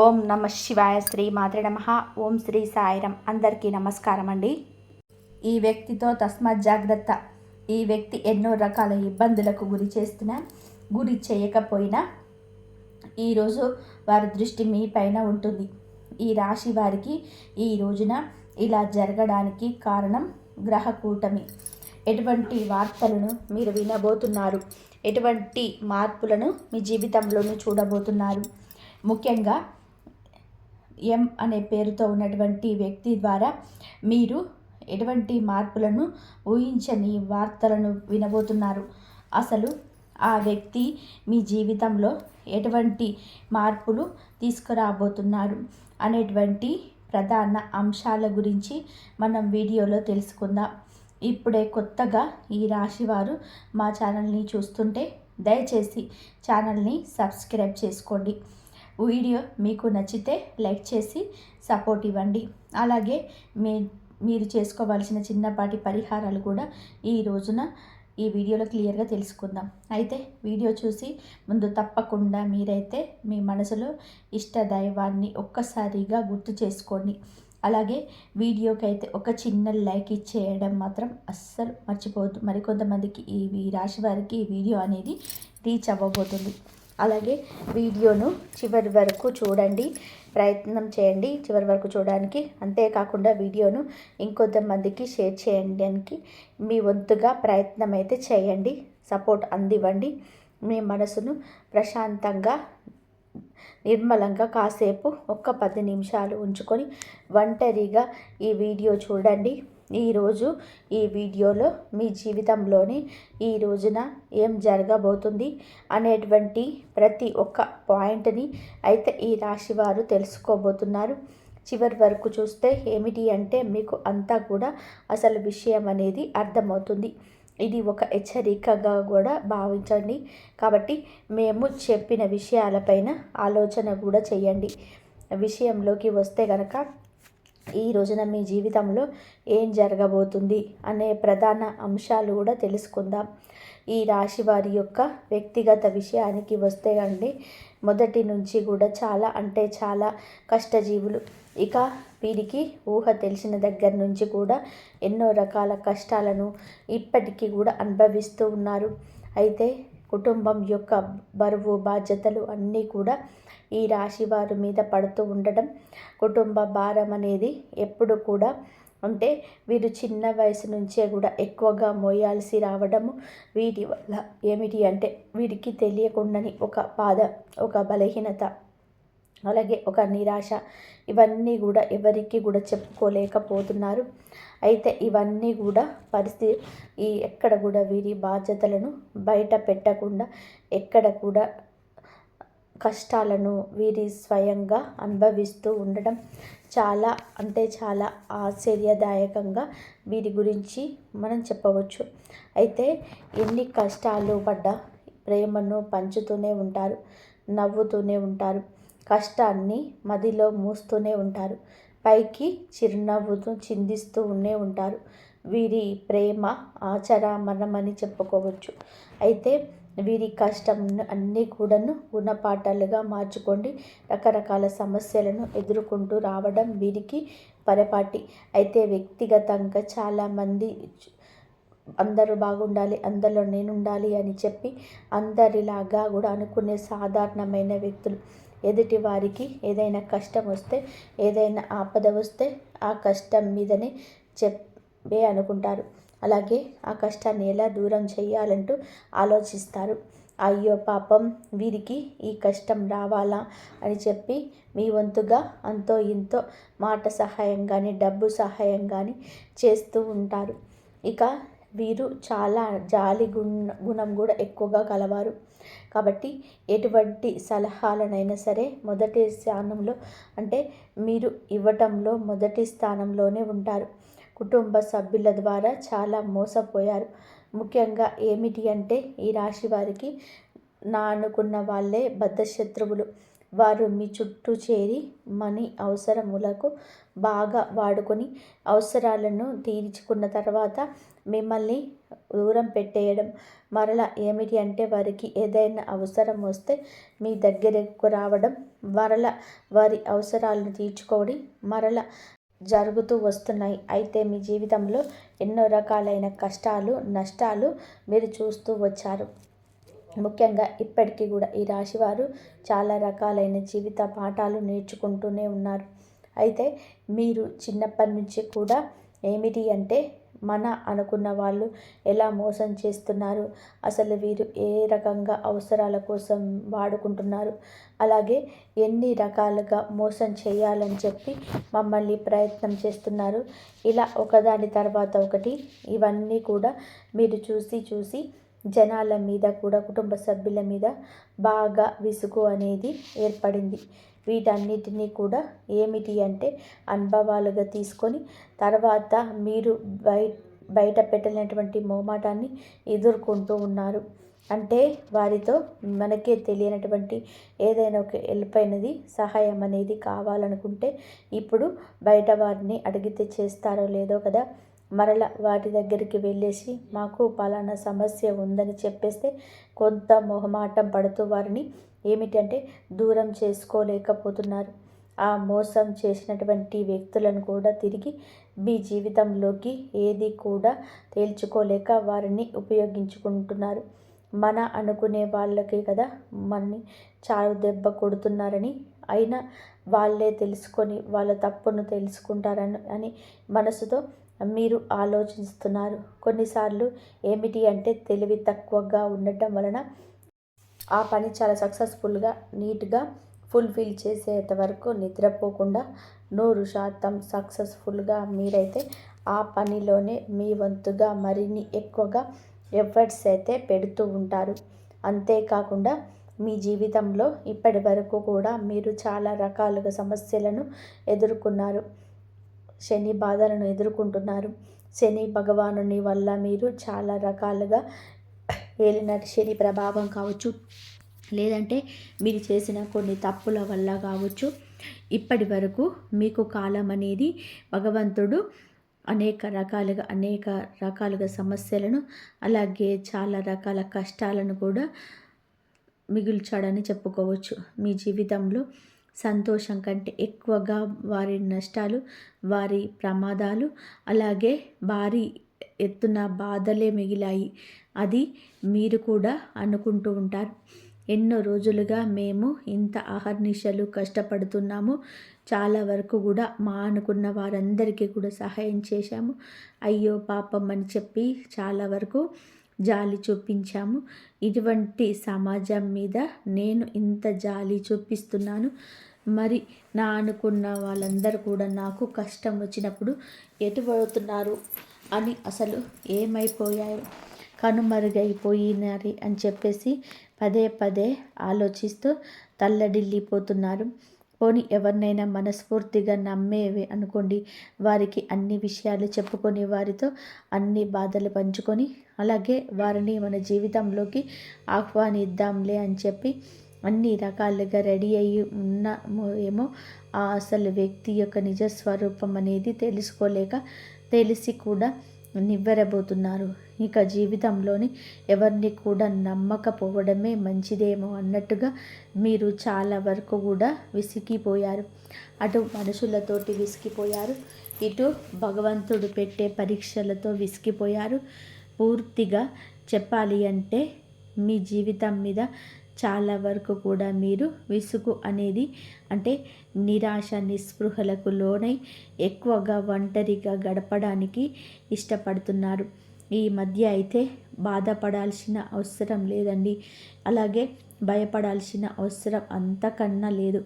ఓం నమ శివాయ శ్రీ మాతృ నమ. ఓం శ్రీ సాయిరం అందరికీ నమస్కారం అండి. ఈ వ్యక్తితో తస్మాత్ జాగ్రత్త. ఈ వ్యక్తి ఎన్నో రకాల ఇబ్బందులకు గురి చేస్తున్నా గురి చేయకపోయినా ఈరోజు వారి దృష్టి మీ పైన ఉంటుంది. ఈ రాశి వారికి ఈ రోజున ఇలా జరగడానికి కారణం గ్రహ కూటమి ఎటువంటి వార్తలను మీరు వినబోతున్నారు? ఎటువంటి మార్పులను మీ జీవితంలోనూ చూడబోతున్నారు? ముఖ్యంగా ఎం అనే పేరుతో ఉన్నటువంటి వ్యక్తి ద్వారా మీరు ఎటువంటి మార్పులను ఊహించని వార్తలను వినబోతున్నారు? అసలు ఆ వ్యక్తి మీ జీవితంలో ఎటువంటి మార్పులు తీసుకురాబోతున్నారు? అనేటువంటి ప్రధాన అంశాల గురించి మనం వీడియోలో తెలుసుకుందాం. ఇప్పుడే కొత్తగా ఈ రాశివారు మా ఛానల్ని చూస్తుంటే దయచేసి ఛానల్ని సబ్స్క్రైబ్ చేసుకోండి. వీడియో మీకు నచ్చితే లైక్ చేసి సపోర్ట్ ఇవ్వండి. అలాగే మీ మీరు చేసుకోవాల్సిన చిన్నపాటి పరిహారాలు కూడా ఈ రోజున ఈ వీడియోలో క్లియర్గా తెలుసుకుందాం. అయితే వీడియో చూసి ముందు తప్పకుండా మీరైతే మీ మనసులో ఇష్ట దైవాన్ని ఒక్కసారిగా గుర్తు చేసుకోండి. అలాగే వీడియోకి అయితే ఒక చిన్న లైక్ ఇచ్చేయడం మాత్రం అస్సలు మర్చిపోవద్దు. మరికొంతమందికి ఈ రాశి వారికి ఈ వీడియో అనేది రీచ్ అవ్వబోతుంది. అలాగే వీడియోను చివరి వరకు చూడండి ప్రయత్నం చేయండి. చివరి వరకు చూడడానికి అంతేకాకుండా వీడియోను ఇంకొంతమందికి షేర్ చేయడానికి మీ వంతుగా ప్రయత్నం అయితే చేయండి. సపోర్ట్ అందివ్వండి. మీ మనసును ప్రశాంతంగా నిర్మలంగా కాసేపు ఒక్క పది నిమిషాలు ఉంచుకొని ఒంటరిగా ఈ వీడియో చూడండి. ఈరోజు ఈ వీడియోలో మీ జీవితంలోని ఈ రోజున ఏం జరగబోతుంది అనేటువంటి ప్రతి ఒక్క పాయింట్ని అయితే ఈ రాశి వారు తెలుసుకోబోతున్నారు. చివరి వరకు చూస్తే ఏమిటి అంటే మీకు అంతా కూడా అసలు విషయం అనేది అర్థమవుతుంది. ఇది ఒక హెచ్చరికగా కూడా భావించండి. కాబట్టి మేము చెప్పిన విషయాలపైన ఆలోచన కూడా చేయండి. విషయంలోకి వస్తే కనుక ఈ రోజున మీ జీవితంలో ఏం జరగబోతుంది అనే ప్రధాన అంశాలు కూడా తెలుసుకుందాం. ఈ రాశి వారి యొక్క వ్యక్తిగత విషయానికి వస్తే అండి మొదటి నుంచి కూడా చాలా అంటే చాలా కష్టజీవులు. ఇక వీరికి ఊహ తెలిసిన దగ్గర నుంచి కూడా ఎన్నో రకాల కష్టాలను ఇప్పటికీ కూడా అనుభవిస్తూ ఉన్నారు. అయితే కుటుంబం యొక్క బరువు బాధ్యతలు అన్నీ కూడా ఈ రాశి వారి మీద పడుతూ ఉండడం కుటుంబ భారం అనేది ఎప్పుడు కూడా అంటే వీరు చిన్న వయసు నుంచే కూడా ఎక్కువగా మోయాల్సి రావడము వీటి వల్ల ఏమిటి అంటే వీరికి తెలియకుండాని ఒక బాధ ఒక బలహీనత అలాగే ఒక నిరాశ ఇవన్నీ కూడా ఎవరికి కూడా చెప్పుకోలేకపోతున్నారు. అయితే ఇవన్నీ కూడా పరిస్థితి ఈ ఎక్కడ కూడా వీరి బాధ్యతలను బయట పెట్టకుండా ఎక్కడ కూడా కష్టాలను వీరి స్వయంగా అనుభవిస్తూ ఉండడం చాలా అంటే చాలా ఆశ్చర్యదాయకంగా వీరి గురించి మనం చెప్పవచ్చు. అయితే ఎన్ని కష్టాలు పడ్డా ప్రేమను పంచుతూనే ఉంటారు నవ్వుతూనే ఉంటారు కష్టాన్ని మదిలో మూస్తూనే ఉంటారు. పైకి చిరునవ్వుతో చిందిస్తూ ఉండే ఉంటారు. వీరి ప్రేమ ఆచరామరణమని చెప్పుకోవచ్చు. అయితే వీరి కష్టం అన్నీ కూడాను గుణపాఠాలుగా మార్చుకోండి. రకరకాల సమస్యలను ఎదుర్కొంటూ రావడం వీరికి పరపాటి. అయితే వ్యక్తిగతంగా చాలామంది అందరూ బాగుండాలి అందరిలో నేను ఉండాలి అని చెప్పి అందరిలాగా కూడా అనుకునే సాధారణమైన వ్యక్తులు. ఎదుటి వారికి ఏదైనా కష్టం వస్తే ఏదైనా ఆపద వస్తే ఆ కష్టం మీదనే చెప్పే అనుకుంటారు. అలాగే ఆ కష్టాన్ని ఎలా దూరం చేయాలంటూ ఆలోచిస్తారు. అయ్యో పాపం వీరికి ఈ కష్టం రావాలా అని చెప్పి మీ వంతుగా అంతో ఇంతో మాట సహాయం కానీ డబ్బు సహాయం కానీ చేస్తూ ఉంటారు. ఇక వీరు చాలా జాలి గుణ గుణం కూడా ఎక్కువగా కలవారు. కాబట్టి ఎటువంటి సలహాలనైనా సరే మొదటి స్థానంలో అంటే మీరు ఇవ్వటంలో మొదటి స్థానంలోనే ఉంటారు. కుటుంబ సభ్యుల ద్వారా చాలా మోసపోయారు. ముఖ్యంగా ఏమిటి అంటే ఈ రాశి వారికి నా అనుకున్న వాళ్ళే బద్ధశత్రువులు. వారు మీ చుట్టూ చేరి మనీ అవసరములకు బాగా వాడుకొని అవసరాలను తీర్చుకున్న తర్వాత మిమ్మల్ని దూరం పెట్టేయడం. మరల ఏమిటి అంటే వారికి ఏదైనా అవసరం వస్తే మీ దగ్గరకు రావడం. మరల వారి అవసరాలను తీర్చుకోవడం మరల జరుగుతూ వస్తున్నాయి. అయితే మీ జీవితంలో ఎన్నో రకాలైన కష్టాలు నష్టాలు మీరు చూస్తూ వచ్చారు. ముఖ్యంగా ఇప్పటికీ కూడా ఈ రాశివారు చాలా రకాలైన జీవిత పాఠాలు నేర్చుకుంటూనే ఉన్నారు. అయితే మీరు చిన్నప్పటి నుంచి కూడా ఏమిటి అంటే మన అనుకున్న వాళ్ళు ఎలా మోసం చేస్తున్నారు? అసలు వీరు ఏ రకంగా అవసరాల కోసం వాడుకుంటున్నారు? అలాగే ఎన్ని రకాలుగా మోసం చేయాలని చెప్పి మమ్మల్ని ప్రయత్నం చేస్తున్నారు. ఇలా ఒకదాని తర్వాత ఒకటి ఇవన్నీ కూడా మీరు చూసి చూసి జనాల మీద కూడా కుటుంబ సభ్యుల మీద బాగా విసుగు అనేది ఏర్పడింది. వీటన్నిటినీ కూడా ఏమిటి అంటే అనుభవాలుగా తీసుకొని తర్వాత మీరు బయ బయట పెట్టలేనటువంటి మోమాటాన్ని ఎదుర్కొంటూ ఉన్నారు. అంటే వారితో మనకే తెలియనటువంటి ఏదైనా ఒక వెళ్ళిపోయినది సహాయం అనేది కావాలనుకుంటే ఇప్పుడు బయట వారిని అడిగితే చేస్తారో లేదో కదా మరల వాటి దగ్గరికి వెళ్ళేసి మాకు పలానా సమస్య ఉందని చెప్పేస్తే కొంత మొహమాటం పడుతూ వారిని ఏమిటంటే దూరం చేసుకోలేకపోతున్నారు. ఆ మోసం చేసినటువంటి వ్యక్తులను కూడా తిరిగి మీ జీవితంలోకి ఏది కూడా తేల్చుకోలేక వారిని ఉపయోగించుకుంటున్నారు. మన అనుకునే వాళ్ళకి కదా మనని చాలు దెబ్బ కొడుతున్నారని. అయినా వాళ్ళే తెలుసుకొని వాళ్ళ తప్పును తెలుసుకుంటారని అని మనసుతో మీరు ఆలోచిస్తున్నారు. కొన్నిసార్లు ఏమిటి అంటే తెలివి తక్కువగా ఉండటం వలన ఆ పని చాలా సక్సెస్ఫుల్గా నీట్గా ఫుల్ఫిల్ చేసేంత వరకు నిద్రపోకుండా నూరు శాతం సక్సెస్ఫుల్గా మీరైతే ఆ పనిలోనే మీ వంతుగా మరిన్ని ఎక్కువగా ఎఫర్ట్స్ అయితే పెడుతూ ఉంటారు. అంతేకాకుండా మీ జీవితంలో ఇప్పటి వరకు కూడా మీరు చాలా రకాలుగా సమస్యలను ఎదుర్కొన్నారు. శని బాధలను ఎదుర్కొంటున్నారు. శని భగవానుని వల్ల మీరు చాలా రకాలుగా ఏలినట్టు శని ప్రభావం కావచ్చు. లేదంటే మీరు చేసిన కొన్ని తప్పుల వల్ల కావచ్చు. ఇప్పటి వరకు మీకు కాలం అనేది భగవంతుడు అనేక రకాలుగా అనేక రకాలుగా సమస్యలను అలాగే చాలా రకాల కష్టాలను కూడా మిగుల్చాడని చెప్పుకోవచ్చు. మీ జీవితంలో సంతోషం కంటే ఎక్కువగా వారి నష్టాలు వారి ప్రమాదాలు అలాగే భారీ ఎత్తున బాధలే మిగిలాయి. అది మీరు కూడా అనుకుంటూ ఉంటారు. ఎన్నో రోజులుగా మేము ఇంత అహర్నిశలు కష్టపడుతున్నాము. చాలా వరకు కూడా మా అనుకున్న వారందరికీ కూడా సహాయం చేశాము. అయ్యో పాపం అని చెప్పి చాలా వరకు జాలి చూపించాము. ఇటువంటి సమాజం మీద నేను ఇంత జాలి చూపిస్తున్నాను. మరి నా అనుకున్న వాళ్ళందరూ కూడా నాకు కష్టం వచ్చినప్పుడు ఎటువడుతున్నారు అని అసలు ఏమైపోయారు? కనుమరుగైపోయినారు అని చెప్పేసి పదే పదే ఆలోచిస్తూ తల్లడిల్లిపోతున్నారు. పోని ఎవరినైనా మనస్ఫూర్తిగా నమ్మేవి అనుకోండి. వారికి అన్ని విషయాలు చెప్పుకొని వారితో అన్ని బాధలు పంచుకొని అలాగే వారిని మన జీవితంలోకి ఆహ్వానిద్దాంలే అని చెప్పి అన్ని రకాలుగా రెడీ అయ్యి ఉన్నాము ఏమో ఆ అసలు వ్యక్తి యొక్క నిజస్వరూపం అనేది తెలుసుకోలేక తెలిసి కూడా నివ్వెరబోతున్నారు. ఇక జీవితంలోని ఎవరిని కూడా నమ్మకపోవడమే మంచిదేమో అన్నట్టుగా మీరు చాలా వరకు కూడా విసిగిపోయారు. అటు మనుషులతోటి విసిగిపోయారు. ఇటు భగవంతుడు పెట్టే పరీక్షలతో విసిగిపోయారు. పూర్తిగా చెప్పాలి అంటే మీ జీవితం మీద చాలా వరకు కూడా మీరు విసుగు అనేది అంటే నిరాశ నిస్పృహలకు లోనై ఎక్కువగా ఒంటరిగా గడపడానికి ఇష్టపడుతున్నారు. ఈ మధ్య అయితే బాధపడాల్సిన అవసరం లేదండి. అలాగే భయపడాల్సిన అవసరం అంతకన్నా లేదు.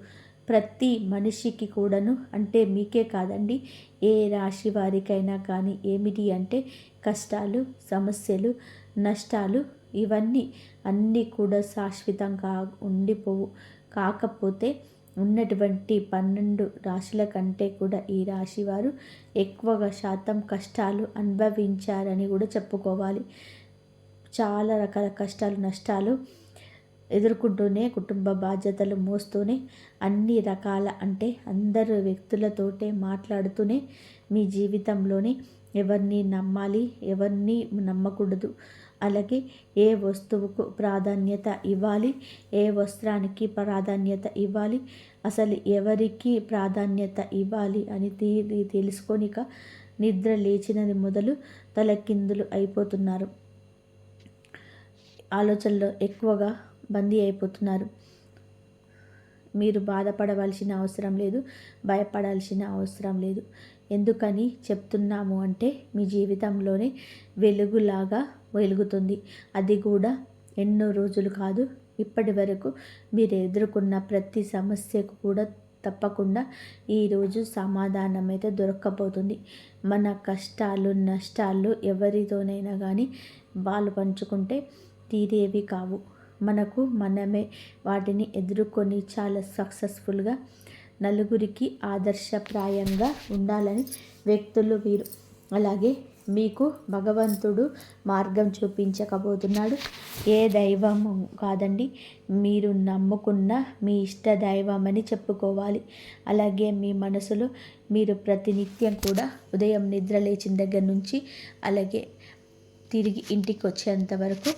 ప్రతి మనిషికి కూడాను అంటే మీకే కాదండి ఏ రాశి వారికైనా కానీ ఏమిటి అంటే కష్టాలు సమస్యలు నష్టాలు ఇవన్నీ అన్నీ కూడా శాశ్వతంగా ఉండిపోవు. కాకపోతే ఉన్నటువంటి పన్నెండు రాశుల కంటే కూడా ఈ రాశి వారు ఎక్కువగా శాతం కష్టాలు అనుభవించారని కూడా చెప్పుకోవాలి. చాలా రకాల కష్టాలు నష్టాలు ఎదుర్కొంటూనే కుటుంబ బాధ్యతలు మోస్తూనే అన్ని రకాల అంటే అందరు వ్యక్తులతోటే మాట్లాడుతూనే మీ జీవితంలోనే ఎవరిని నమ్మాలి ఎవరిని నమ్మకూడదు అలాగే ఏ వస్తువుకు ప్రాధాన్యత ఇవ్వాలి? ఏ వస్త్రానికి ప్రాధాన్యత ఇవ్వాలి? అసలు ఎవరికి ప్రాధాన్యత ఇవ్వాలి అని తీ తెలుసుకొనిక నిద్ర లేచినది మొదలు తలకిందులు అయిపోతున్నారు. ఆలోచనలో ఎక్కువగా బందీ అయిపోతున్నారు. మీరు బాధపడవలసిన అవసరం లేదు భయపడాల్సిన అవసరం లేదు. ఎందుకని చెప్తున్నాము అంటే మీ జీవితంలోనే వెలుగులాగా వెలుగుతుంది. అది కూడా ఎన్నో రోజులు కాదు ఇప్పటి వరకు మీరు ఎదుర్కొన్న ప్రతి సమస్యకు కూడా తప్పకుండా ఈరోజు సమాధానం అయితే దొరక్కపోతుంది. మన కష్టాలు నష్టాలు ఎవరితోనైనా కానీ వాళ్ళు పంచుకుంటే తీరేవి కావు. మనకు మనమే వాటిని ఎదుర్కొని చాలా సక్సెస్ఫుల్గా నలుగురికి ఆదర్శప్రాయంగా ఉండాలని వ్యక్తులు వీరు. అలాగే మీకు భగవంతుడు మార్గం చూపించకపోతున్నాడు. ఏ దైవం కాదండి మీరు నమ్ముకున్న మీ ఇష్ట దైవం అని చెప్పుకోవాలి. అలాగే మీ మనసులో మీరు ప్రతినిత్యం కూడా ఉదయం నిద్ర లేచిన దగ్గర నుంచి అలాగే తిరిగి ఇంటికి వచ్చేంత వరకు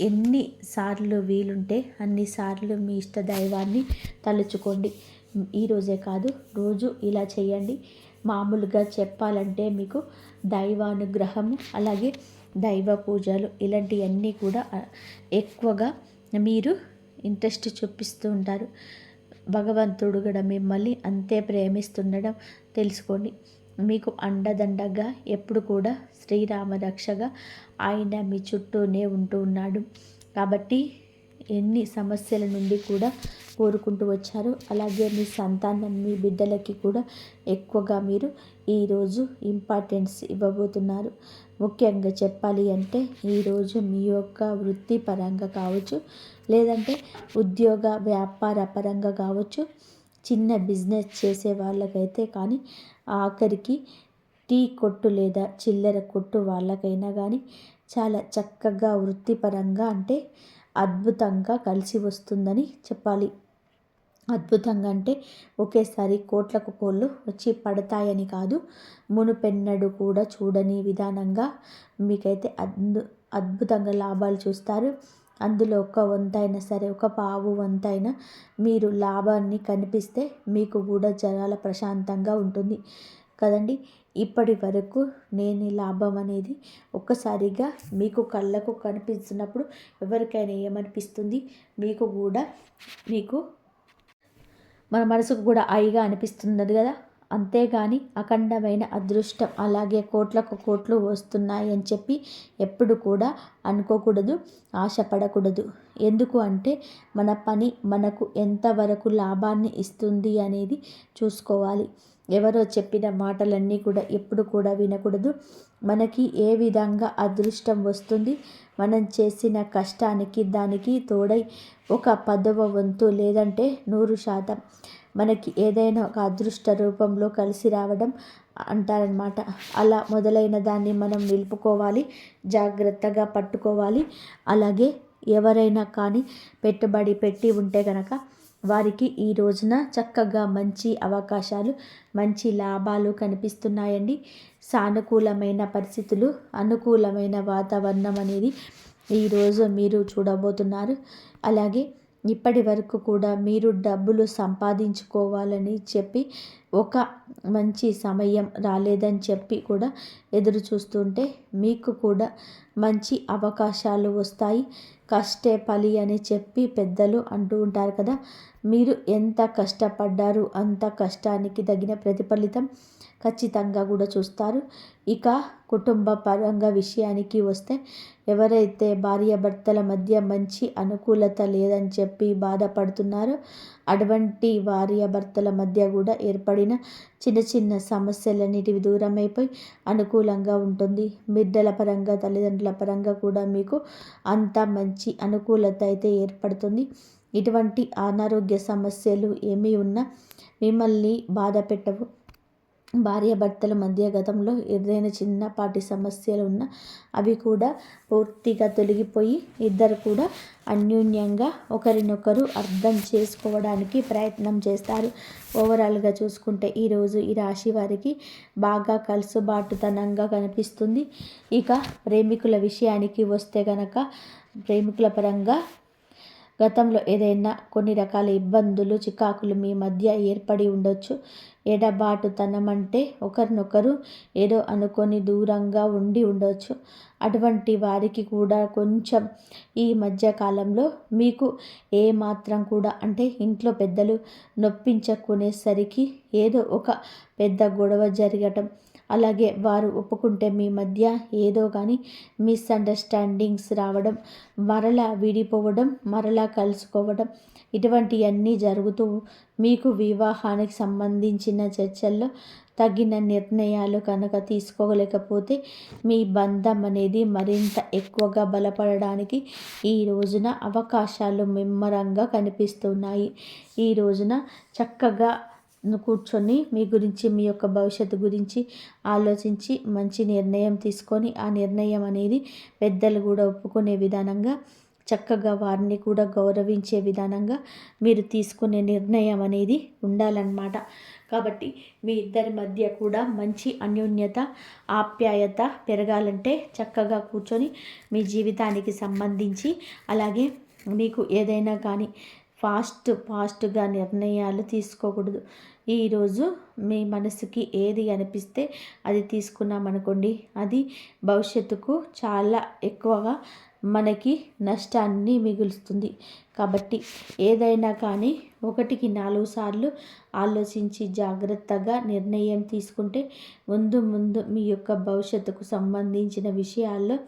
ఎన్నిసార్లు వీలుంటే అన్నిసార్లు మీ ఇష్ట దైవాన్ని తలుచుకోండి. ఈరోజే కాదు రోజు ఇలా చేయండి. మామూలుగా చెప్పాలంటే మీకు దైవానుగ్రహము అలాగే దైవ పూజలు ఇలాంటివన్నీ కూడా ఎక్కువగా మీరు ఇంట్రెస్ట్ చూపిస్తూ ఉంటారు. భగవంతుడు కూడా మిమ్మల్ని అంతే ప్రేమిస్తుండడం తెలుసుకోండి. మీకు అండదండగా ఎప్పుడు కూడా శ్రీరామ రక్షగా ఆయన మీ చుట్టూనే ఉంటూ ఉన్నాడు. కాబట్టి ఎన్ని సమస్యల నుండి కూడా కోరుకుంటూ వచ్చారు అలాగే మీ సంతానం మీ బిడ్డలకి కూడా ఎక్కువగా మీరు ఈరోజు ఇంపార్టెన్స్ ఇవ్వబోతున్నారు. ముఖ్యంగా చెప్పాలి అంటే ఈరోజు మీ యొక్క వృత్తిపరంగా కావచ్చు లేదంటే ఉద్యోగ వ్యాపార పరంగా కావచ్చు చిన్న బిజినెస్ చేసే వాళ్ళకైతే కానీ ఆఖరికి టీ కొట్టు లేదా చిల్లర కొట్టు వాళ్ళకైనా కానీ చాలా చక్కగా వృత్తిపరంగా అంటే అద్భుతంగా కలిసి వస్తుందని చెప్పాలి. అద్భుతంగా అంటే ఒకేసారి కోట్లకు కోళ్ళు వచ్చి పడతాయని కాదు మునుపెన్నడు కూడా చూడని విధానంగా మీకైతే అద్భు అద్భుతంగా లాభాలు చూస్తారు. అందులో ఒక వంతైనా సరే ఒక పావు వంతైనా మీరు లాభాన్ని కనిపిస్తే మీకు కూడా జనాల ప్రశాంతంగా ఉంటుంది కదండి. ఇప్పటి వరకు నేను లాభం అనేది ఒక్కసారిగా మీకు కళ్ళకు కనిపిస్తున్నప్పుడు ఎవరికైనా ఏమనిపిస్తుంది? మీకు కూడా మీకు మన మనసుకు కూడా హాయిగా అనిపిస్తున్నది కదా? అంతేగాని అఖండమైన అదృష్టం అలాగే కోట్లకు కోట్లు వస్తున్నాయి అని చెప్పి ఎప్పుడు కూడా అనుకోకూడదు ఆశపడకూడదు. ఎందుకు అంటే మన పని మనకు ఎంతవరకు లాభాన్ని ఇస్తుంది అనేది చూసుకోవాలి. ఎవరో చెప్పిన మాటలన్నీ కూడా ఎప్పుడు కూడా వినకూడదు. మనకి ఏ విధంగా అదృష్టం వస్తుంది? మనం చేసిన కష్టానికి దానికి తోడై ఒక పదవ వంతు లేదంటే నూరు శాతం మనకి ఏదైనా ఒక అదృష్ట రూపంలో కలిసి రావడం అంటారనమాట అలా మొదలైన దాన్ని మనం నిలుపుకోవాలి జాగ్రత్తగా పట్టుకోవాలి. అలాగే ఎవరైనా కానీ పెట్టుబడి పెట్టి ఉంటే కనుక వారికి ఈ రోజున చక్కగా మంచి అవకాశాలు మంచి లాభాలు కనిపిస్తున్నాయండి. సానుకూలమైన పరిస్థితులు అనుకూలమైన వాతావరణం అనేది ఈరోజు మీరు చూడబోతున్నారు. అలాగే ఇప్పటి వరకు కూడా మీరు డబ్బులు సంపాదించుకోవాలని చెప్పి ఒక మంచి సమయం రాలేదని చెప్పి కూడా ఎదురు చూస్తుంటే మీకు కూడా మంచి అవకాశాలు వస్తాయి. కష్టే ఫలి అని చెప్పి పెద్దలు అంటూ ఉంటారు కదా. మీరు ఎంత కష్టపడ్డారు అంత కష్టానికి తగిన ప్రతిఫలితం ఖచ్చితంగా కూడా చూస్తారు. ఇక కుటుంబ పరంగా విషయానికి వస్తే ఎవరైతే భార్యాభర్తల మధ్య మంచి అనుకూలత లేదని చెప్పి బాధపడుతున్నారో అటువంటి భార్యాభర్తల మధ్య కూడా ఏర్పడిన చిన్న చిన్న సమస్యలన్నిటివి దూరమైపోయి అనుకూలంగా ఉంటుంది. బిడ్డల పరంగా తల్లిదండ్రుల పరంగా కూడా మీకు అంత మంచి అనుకూలత అయితే ఏర్పడుతుంది. ఇటువంటి అనారోగ్య సమస్యలు ఏమీ ఉన్నా మిమ్మల్ని బాధ పెట్టవు. భార్యాభర్తల మధ్య గతంలో ఏదైనా చిన్నపాటి సమస్యలు ఉన్నా అవి కూడా పూర్తిగా తొలగిపోయి ఇద్దరు కూడా అన్యోన్యంగా ఒకరినొకరు అర్థం చేసుకోవడానికి ప్రయత్నం చేస్తారు. ఓవరాల్గా చూసుకుంటే ఈరోజు ఈ రాశి వారికి బాగా కలుసుబాటుతనంగా కనిపిస్తుంది. ఇక ప్రేమికుల విషయానికి వస్తే గనక ప్రేమికుల పరంగా గతంలో ఏదైనా కొన్ని రకాల ఇబ్బందులు చికాకులు మీ మధ్య ఏర్పడి ఉండొచ్చు. ఎడబాటుతనం అంటే ఒకరినొకరు ఏదో అనుకొని దూరంగా ఉండి ఉండవచ్చు అటువంటి వారికి కూడా కొంచెం ఈ మధ్యకాలంలో మీకు ఏ మాత్రం కూడా అంటే ఇంట్లో పెద్దలు నొప్పించుకునేసరికి ఏదో ఒక పెద్ద గొడవ జరగటం అలాగే వారు ఒప్పుకుంటే మీ మధ్య ఏదో కానీ మిస్అండర్స్టాండింగ్స్ రావడం మరలా విడిపోవడం మరలా కలుసుకోవడం ఇటువంటివన్నీ జరుగుతూ మీకు వివాహానికి సంబంధించిన చర్చల్లో తగిన నిర్ణయాలు కనుక తీసుకోలేకపోతే మీ బంధం అనేది మరింత ఎక్కువగా బలపడడానికి ఈ రోజున అవకాశాలు ముమ్మరంగా కనిపిస్తున్నాయి. ఈ రోజున చక్కగా కూర్చొని మీ గురించి మీ యొక్క భవిష్యత్తు గురించి ఆలోచించి మంచి నిర్ణయం తీసుకొని ఆ నిర్ణయం అనేది పెద్దలు కూడా ఒప్పుకునే విధానంగా చక్కగా వారిని కూడా గౌరవించే విధానంగా మీరు తీసుకునే నిర్ణయం అనేది ఉండాలన్నమాట. కాబట్టి మీ ఇద్దరి మధ్య కూడా మంచి అన్యోన్యత ఆప్యాయత పెరగాలంటే చక్కగా కూర్చొని మీ జీవితానికి సంబంధించి అలాగే మీకు ఏదైనా కానీ ఫాస్ట్ ఫాస్ట్గా నిర్ణయాలు తీసుకోకూడదు. ఈరోజు మీ మనసుకి ఏది అనిపిస్తే అది తీసుకున్నామనుకోండి. అది భవిష్యత్తుకు చాలా ఎక్కువగా మనకి నష్టాన్ని మిగులుస్తుంది. కాబట్టి ఏదైనా కానీ ఒకటికి నాలుగు సార్లు ఆలోచించి జాగ్రత్తగా నిర్ణయం తీసుకుంటే ముందు ముందు మీ యొక్క భవిష్యత్తుకు సంబంధించిన విషయాల్లో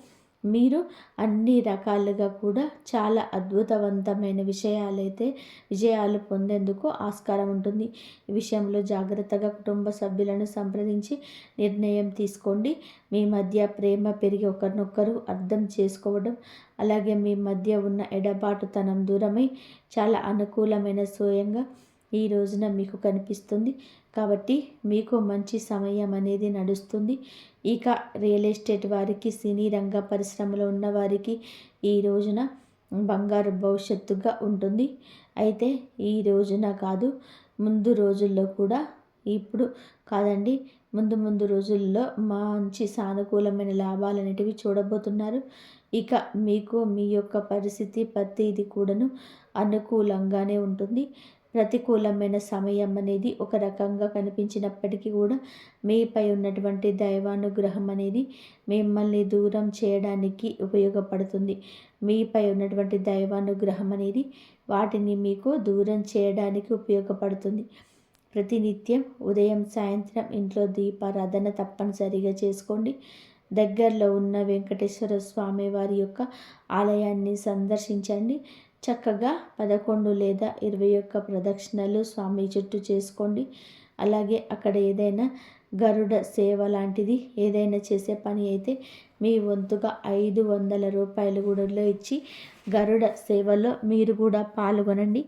మీరు అన్ని రకాలుగా కూడా చాలా అద్భుతవంతమైన విషయాలైతే విజయాలు పొందేందుకు ఆస్కారం ఉంటుంది. ఈ విషయంలో జాగ్రత్తగా కుటుంబ సభ్యులను సంప్రదించి నిర్ణయం తీసుకోండి. మీ మధ్య ప్రేమ పెరిగి ఒకరినొకరు అర్థం చేసుకోవడం అలాగే మీ మధ్య ఉన్న ఎడబాటుతనం దూరమై చాలా అనుకూలమైన స్వయంగా ఈ రోజున మీకు కనిపిస్తుంది. కాబట్టి మీకు మంచి సమయం అనేది నడుస్తుంది. ఇక రియల్ ఎస్టేట్ వారికి సినీ రంగ పరిశ్రమలో ఉన్న వారికి ఈ రోజున బంగారు భవిష్యత్తుగా ఉంటుంది. అయితే ఈ రోజున కాదు ముందు రోజుల్లో కూడా ఇప్పుడు కాదండి. ముందు ముందు రోజుల్లో మంచి సానుకూలమైన లాభాలు అనేటివి చూడబోతున్నారు. ఇక మీకు మీ యొక్క పరిస్థితి ప్రతిది కూడాను అనుకూలంగానే ఉంటుంది. ప్రతికూలమైన సమయం అనేది ఒక రకంగా కనిపించినప్పటికీ కూడా మీపై ఉన్నటువంటి దైవానుగ్రహం అనేది మిమ్మల్ని దూరం చేయడానికి ఉపయోగపడుతుంది. మీపై ఉన్నటువంటి దైవానుగ్రహం అనేది వాటిని మీకు దూరం చేయడానికి ఉపయోగపడుతుంది. ప్రతినిత్యం ఉదయం సాయంత్రం ఇంట్లో దీపారాధన తప్పనిసరిగా చేసుకోండి. దగ్గరలో ఉన్న వెంకటేశ్వర స్వామి వారి యొక్క ఆలయాన్ని సందర్శించండి. చక్కగా పదకొండు లేదా ఇరవై ఒక్క ప్రదక్షిణలు స్వామి చుట్టూ చేసుకోండి. అలాగే అక్కడ ఏదైనా గరుడ సేవ లాంటిది ఏదైనా చేసే పని అయితే మీ వంతుగా ఐదు వందల రూపాయలు కూడా ఇచ్చి గరుడ సేవలో మీరు కూడా పాల్గొనండి.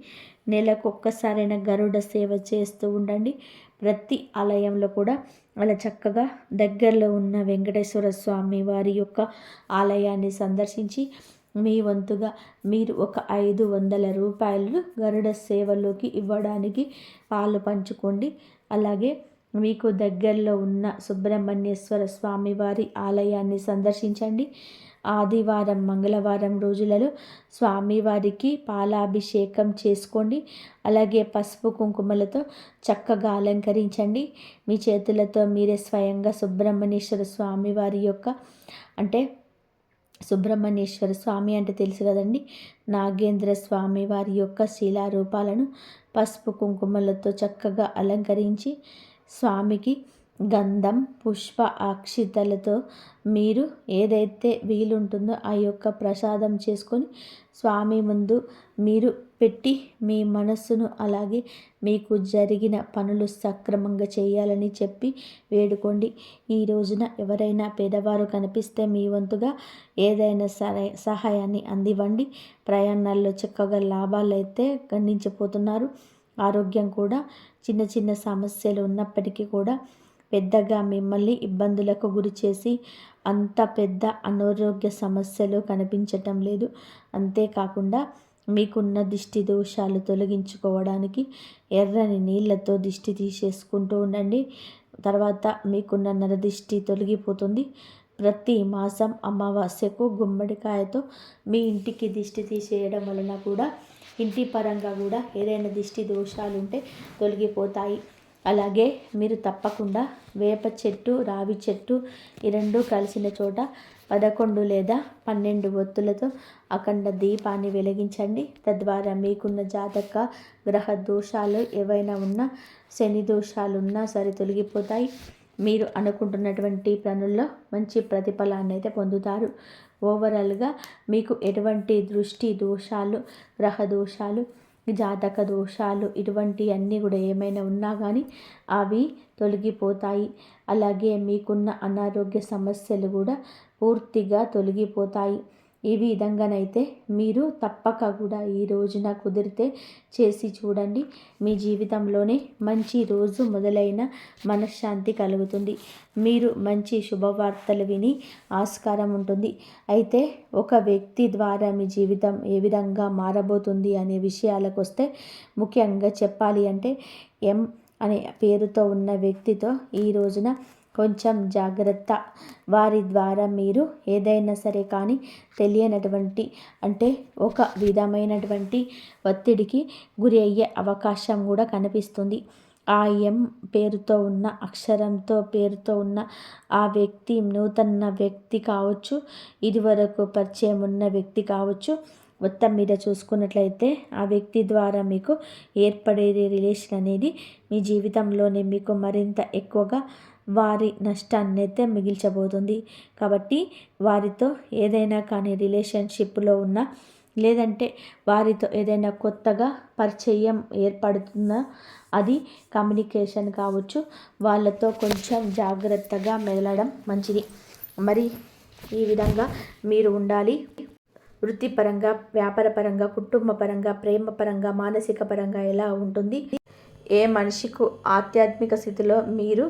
నెలకు ఒక్కసారైనా గరుడ సేవ చేస్తూ ఉండండి. ప్రతి ఆలయంలో కూడా అలా చక్కగా దగ్గరలో ఉన్న వెంకటేశ్వర స్వామి వారి యొక్క ఆలయాన్ని సందర్శించి మీ వంతుగా మీరు ఒక ఐదు వందల రూపాయలు గరుడ సేవలోకి ఇవ్వడానికి పాలు పంచుకోండి. అలాగే మీకు దగ్గరలో ఉన్న సుబ్రహ్మణ్యేశ్వర స్వామివారి ఆలయాన్ని సందర్శించండి. ఆదివారం మంగళవారం రోజులలో స్వామివారికి పాలాభిషేకం చేసుకోండి. అలాగే పసుపు కుంకుమలతో చక్కగా అలంకరించండి. మీ చేతులతో మీరే స్వయంగా సుబ్రహ్మణ్యేశ్వర స్వామివారి యొక్క అంటే సుబ్రహ్మణ్యేశ్వర స్వామి అంటే తెలుసు కదండి. నాగేంద్ర స్వామి వారి యొక్క శిలారూపాలను పసుపు కుంకుమలతో చక్కగా అలంకరించి స్వామికి గంధం పుష్ప అక్షితలతో మీరు ఏదైతే వీలుంటుందో ఆ యొక్క ప్రసాదం చేసుకొని స్వామి ముందు మీరు పెట్టి మీ మనస్సును అలాగే మీకు జరిగిన పనులు సక్రమంగా చేయాలని చెప్పి వేడుకోండి. ఈ రోజున ఎవరైనా పేదవారు కనిపిస్తే మీ వంతుగా ఏదైనా సరే సహాయాన్ని అందివ్వండి. ప్రయాణాల్లో చక్కగా లాభాలు అయితే గణించిపోతున్నారు ఆరోగ్యం కూడా చిన్న చిన్న సమస్యలు ఉన్నప్పటికీ కూడా పెద్దగా మిమ్మల్ని ఇబ్బందులకు గురి చేసి అంత పెద్ద అనారోగ్య సమస్యలు కనిపించటం లేదు. అంతేకాకుండా మీకున్న దిష్టి దోషాలు తొలగించుకోవడానికి ఎర్రని నీళ్ళతో దిష్టి తీసేసుకుంటూ ఉండండి. తర్వాత మీకున్న నరదిష్టి తొలగిపోతుంది. ప్రతి మాసం అమావాస్యకు గుమ్మడికాయతో మీ ఇంటికి దిష్టి తీసేయడం వలన కూడా ఇంటి పరంగా కూడా ఏదైనా దిష్టి దోషాలు ఉంటే తొలగిపోతాయి. అలాగే మీరు తప్పకుండా వేప చెట్టు రావి చెట్టు ఈ రెండు కలిసిన చోట పదకొండు లేదా పన్నెండు ఒత్తులతో అఖండ దీపాన్ని వెలిగించండి. తద్వారా మీకున్న జాతక గ్రహ దోషాలు ఏవైనా ఉన్నా శని దోషాలు ఉన్నా సరే తొలగిపోతాయి. మీరు అనుకుంటున్నటువంటి పనుల్లో మంచి ప్రతిఫలాన్ని అయితే పొందుతారు. ఓవరాల్గా మీకు ఎటువంటి దృష్టి దోషాలు గ్రహ దోషాలు జాతక దోషాలు ఇటువంటి అన్నీ కూడా ఏమైనా ఉన్నా కానీ అవి తొలగిపోతాయి. అలాగే మీకున్న అనారోగ్య సమస్యలు కూడా పూర్తిగా తొలగిపోతాయి. ఈ విధంగానైతే మీరు తప్పక కూడా ఈ రోజున కుదిరితే చేసి చూడండి. మీ జీవితంలోనే మంచి రోజు మొదలైన మనశ్శాంతి కలుగుతుంది. మీరు మంచి శుభవార్తలు విని ఆస్కారం ఉంటుంది. అయితే ఒక వ్యక్తి ద్వారా మీ జీవితం ఏ విధంగా మారబోతుంది అనే విషయాలకు వస్తే ముఖ్యంగా చెప్పాలి అంటే ఎం అనే పేరుతో ఉన్న వ్యక్తితో ఈ రోజున కొంచెం జాగ్రత్త. వారి ద్వారా మీరు ఏదైనా సరే కానీ తెలియనటువంటి అంటే ఒక విధమైనటువంటి ఒత్తిడికి గురి అయ్యే అవకాశం కూడా కనిపిస్తుంది. ఆ ఎం పేరుతో ఉన్న అక్షరంతో పేరుతో ఉన్న ఆ వ్యక్తి నూతన వ్యక్తి కావచ్చు ఇదివరకు పరిచయం ఉన్న వ్యక్తి కావచ్చు మొత్తం మీద చూసుకున్నట్లయితే ఆ వ్యక్తి ద్వారా మీకు ఏర్పడే రిలేషన్ అనేది మీ జీవితంలోనే మీకు మరింత ఎక్కువగా వారి నష్టాన్ని అయితే మిగిల్చబోతుంది. కాబట్టి వారితో ఏదైనా కానీ రిలేషన్షిప్లో ఉన్న లేదంటే వారితో ఏదైనా కొత్తగా పరిచయం ఏర్పడుతుందా అది కమ్యూనికేషన్ కావచ్చు. వాళ్ళతో కొంచెం జాగ్రత్తగా మెదలడం మంచిది. మరి ఈ విధంగా మీరు ఉండాలి. వృత్తిపరంగా వ్యాపారపరంగా కుటుంబపరంగా ప్రేమపరంగా మానసిక పరంగా ఎలా ఉంటుంది? ఏ మనిషికు ఆధ్యాత్మిక స్థితిలో మీరు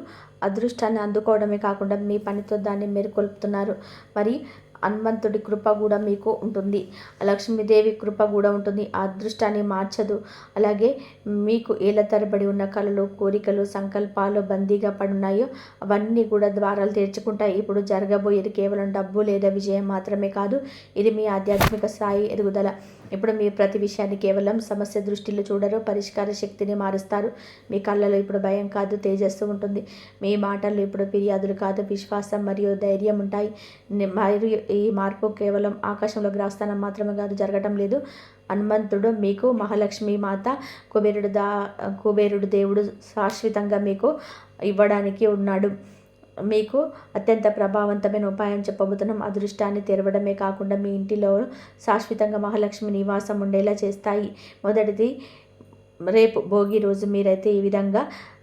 అదృష్టాన్ని అందుకోవడమే కాకుండా మీ పనితో దాన్ని మేలుకొల్పుతున్నారు మరి హనుమంతుడి కృప కూడా మీకు ఉంటుంది. లక్ష్మీదేవి కృప కూడా ఉంటుంది. ఆ అదృష్టాన్ని మార్చదు. అలాగే మీకు ఏళ్ళ తరబడి ఉన్న కళలు కోరికలు సంకల్పాలు బందీగా పడున్నాయో అవన్నీ కూడా ద్వారాలు తెరుచుకుంటాయి. ఇప్పుడు జరగబోయేది కేవలం డబ్బు లేదా విజయం మాత్రమే కాదు. ఇది మీ ఆధ్యాత్మిక స్థాయి ఎదుగుదల. ఇప్పుడు మీ ప్రతి విషయాన్ని కేవలం సమస్య దృష్టిలో చూడరు పరిష్కార శక్తిని మారుస్తారు. మీ కళ్ళలో ఇప్పుడు భయం కాదు తేజస్సు ఉంటుంది. మీ మాటల్లో ఇప్పుడు ఫిర్యాదులు కాదు విశ్వాసం మరియు ధైర్యం ఉంటాయి. మరియు ఈ మార్పు కేవలం ఆకాశంలో గ్రహస్థానం మాత్రమే కాదు జరగటం లేదు. హనుమంతుడు మీకు మహాలక్ష్మి మాత కుబేరుడు దా కుబేరుడు దేవుడు శాశ్వతంగా మీకు ఇవ్వడానికి ఉన్నాడు. మీకు అత్యంత ప్రభావవంతమైన ఉపాయం చెప్పబోతున్నాం. అదృష్టాన్ని తెరవడమే కాకుండా మీ ఇంటిలో శాశ్వతంగా మహాలక్ష్మి నివాసం ఉండేలా చేస్తాయి. మొదటిది రేపు భోగి రోజు మీరైతే ఈ విధంగా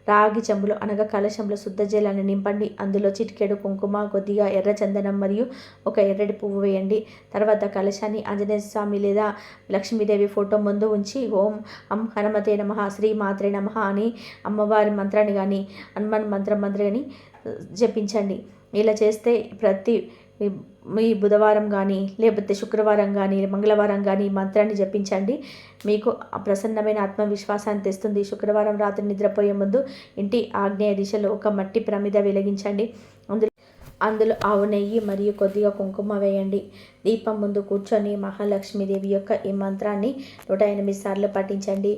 రాగి చెంబులు అనగా కలశంలో శుద్ధ జలాన్ని నింపండి. అందులో చిటికెడు కుంకుమ కొద్దిగా ఎర్ర చందనం మరియు ఒక ఎర్రటి పువ్వు వేయండి. తర్వాత కలశాన్ని ఆంజనేయ స్వామి లేదా లక్ష్మీదేవి ఫోటో ముందు ఉంచి ఓం అం హనుమతే నమ శ్రీ మాత్రే నమ అని అమ్మవారి మంత్రాన్ని కానీ హనుమాన్ మంత్రం మంత్రి కానీ జపించండి. ఇలా చేస్తే ప్రతి మీ బుధవారం కానీ లేకపోతే శుక్రవారం కానీ మంగళవారం కానీ మంత్రాన్ని జపించండి. మీకు ప్రసన్నమైన ఆత్మవిశ్వాసాన్ని తెస్తుంది. శుక్రవారం రాత్రి నిద్రపోయే ముందు ఇంటి ఆగ్నేయ దిశలో ఒక మట్టి ప్రమిద వెలిగించండి. అందులో అందులో ఆవు నెయ్యి మరియు కొద్దిగా కుంకుమ వేయండి. దీపం ముందు కూర్చొని మహాలక్ష్మీదేవి యొక్క ఈ మంత్రాన్ని నూట ఎనిమిది సార్లు పఠించండి.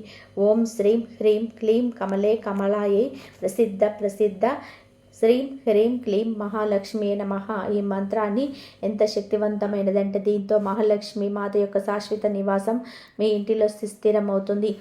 ఓం శ్రీం హ్రీం క్లీం కమలే కమలాయే ప్రసిద్ధ ప్రసిద్ధ శ్రీం హ్రీం క్లీం మహాలక్ష్మి నమ. ఈ మంత్రాన్ని ఎంత శక్తివంతమైనదంటే దీంతో మహాలక్ష్మి మాత యొక్క శాశ్వత నివాసం మీ ఇంటిలో స్థిరమవుతుంది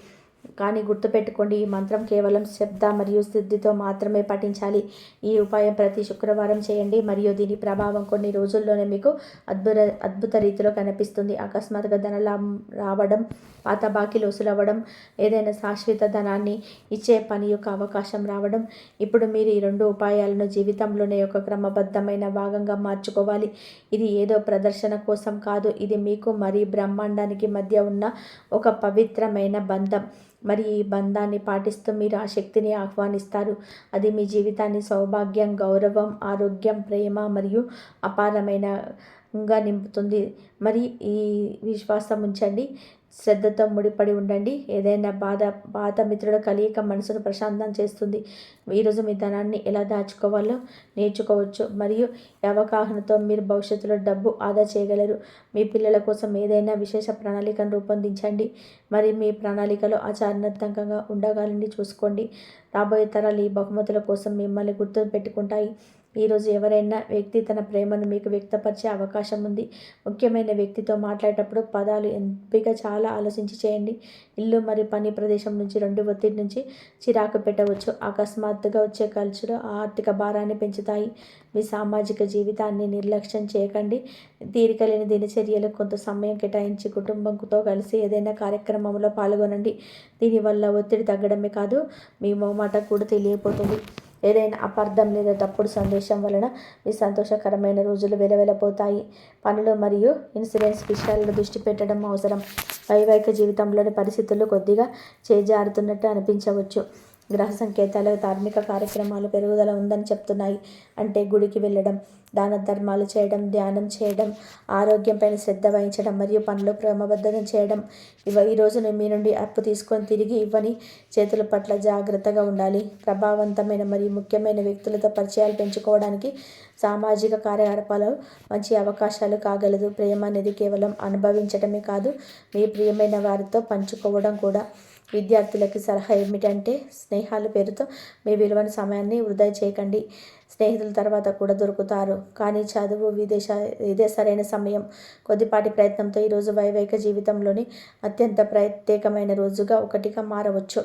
కానీ గుర్తుపెట్టుకోండి ఈ మంత్రం కేవలం శబ్ద మరియు సిద్ధితో మాత్రమే పఠించాలి. ఈ ఉపాయం ప్రతి శుక్రవారం చేయండి. మరియు దీని ప్రభావం కొన్ని రోజుల్లోనే మీకు అద్భుత అద్భుత రీతిలో కనిపిస్తుంది. అకస్మాత్తుగా ధనలాభం రావడం పాత బాకీలు వసూలవ్వడం ఏదైనా శాశ్వత ధనాన్ని ఇచ్చే పని యొక్క అవకాశం రావడం ఇప్పుడు మీరు ఈ రెండు ఉపాయాలను జీవితంలోనే ఒక క్రమబద్ధమైన భాగంగా మార్చుకోవాలి. ఇది ఏదో ప్రదర్శన కోసం కాదు. ఇది మీకు మరియు బ్రహ్మాండానికి మధ్య ఉన్న ఒక పవిత్రమైన బంధం. మరి ఈ బంధాన్ని పాటిస్తూ మీరు ఆ శక్తిని ఆహ్వానిస్తారు. అది మీ జీవితాన్ని సౌభాగ్యం గౌరవం ఆరోగ్యం ప్రేమ మరియు అపారమైనగా నింపుతుంది. మరి ఈ విశ్వాసం ఉంచండి. శ్రద్ధతో ముడిపడి ఉండండి. ఏదైనా బాధ బాధ మిత్రుల కలియక మనసును ప్రశాంతం చేస్తుంది. ఈరోజు మీ ధనాన్ని ఎలా దాచుకోవాలో నేర్చుకోవచ్చు. మరియు అవగాహనతో మీరు భవిష్యత్తులో డబ్బు ఆదా చేయగలరు. మీ పిల్లల కోసం ఏదైనా విశేష ప్రణాళికను రూపొందించండి. మరి మీ ప్రణాళికలో ఆచరణాత్మకంగా ఉండగాలని చూసుకోండి. రాబోయే తరాలు ఈ బహుమతుల కోసం మిమ్మల్ని గుర్తు పెట్టుకుంటాయి ఈరోజు ఎవరైనా వ్యక్తి తన ప్రేమను మీకు వ్యక్తపరిచే అవకాశం ఉంది. ముఖ్యమైన వ్యక్తితో మాట్లాడేటప్పుడు పదాలు ఎంపిక చాలా ఆలోచించి చేయండి. ఇల్లు మరియు పని ప్రదేశం నుంచి రెండు ఒత్తిడి నుంచి చిరాకు పెట్టవచ్చు. అకస్మాత్తుగా వచ్చే ఖర్చులు ఆర్థిక భారాన్ని పెంచుతాయి. మీ సామాజిక జీవితాన్ని నిర్లక్ష్యం చేయకండి. తీరిక లేని దినచర్యలకు కొంత సమయం కేటాయించి కుటుంబంతో కలిసి ఏదైనా కార్యక్రమంలో పాల్గొనండి. దీనివల్ల ఒత్తిడి తగ్గడమే కాదు మీ మొమాట కూడా తెలియపోతుంది. ఏదైనా అపార్థం లేదా తప్పుడు సందేశం వలన మీ సంతోషకరమైన రోజులు వెలవెలపోతాయి. పనులు మరియు ఇన్సూరెన్స్ విషయాల్లో దృష్టి పెట్టడం అవసరం. వైవాహిక జీవితంలోని పరిస్థితులు కొద్దిగా చేజారుతున్నట్టు అనిపించవచ్చు. గ్రహ సంకేతాలు ధార్మిక కార్యక్రమాలు పెరుగుదల ఉందని చెప్తున్నాయి. అంటే గుడికి వెళ్ళడం దాన ధర్మాలు చేయడం ధ్యానం చేయడం ఆరోగ్యంపైన శ్రద్ధ వహించడం మరియు పనులు క్రమబద్ధం చేయడం. ఇవ ఈరోజు మీ నుండి అప్పు తీసుకొని తిరిగి ఇవ్వని చేతుల పట్ల జాగ్రత్తగా ఉండాలి. ప్రభావవంతమైన మరియు ముఖ్యమైన వ్యక్తులతో పరిచయాలు పెంచుకోవడానికి సామాజిక కార్యకలాపాలు మంచి అవకాశాలు కాగలదు. ప్రేమ అనేది కేవలం అనుభవించడమే కాదు మీ ప్రియమైన వారితో పంచుకోవడం కూడా. విద్యార్థులకి సలహా ఏమిటంటే స్నేహాల పేరుతో మీ విలువైన సమయాన్ని వృధా చేయకండి. స్నేహితుల తర్వాత కూడా దొరుకుతారు. కానీ చదువు విదేశ ఇదే సరైన సమయం. కొద్దిపాటి ప్రయత్నంతో ఈరోజు వైవాహిక జీవితంలోని అత్యంత ప్రత్యేకమైన రోజుగా ఒకటిగా మారవచ్చు.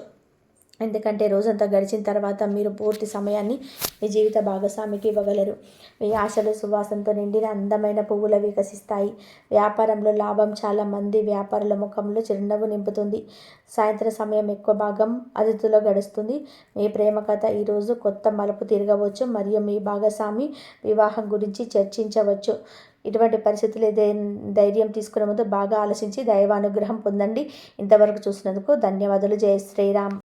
ఎందుకంటే రోజంతా గడిచిన తర్వాత మీరు పూర్తి సమయాన్ని మీ జీవిత భాగస్వామికి ఇవ్వగలరు. మీ ఆశలు సువాసనతో నిండిన అందమైన పువ్వులు వికసిస్తాయి. వ్యాపారంలో లాభం చాలా మంది వ్యాపారుల ముఖంలో చిరునవ్వు నింపుతుంది. సాయంత్రం సమయం ఎక్కువ భాగం అతిథులో గడుస్తుంది. మీ ప్రేమ కథ ఈరోజు కొత్త మలుపు తిరగవచ్చు మరియు మీ భాగస్వామి వివాహం గురించి చర్చించవచ్చు. ఇటువంటి పరిస్థితులు ధైర్యం తీసుకునే ముందు బాగా ఆలోచించి దైవానుగ్రహం పొందండి. ఇంతవరకు చూసినందుకు ధన్యవాదాలు. జయ శ్రీరామ్.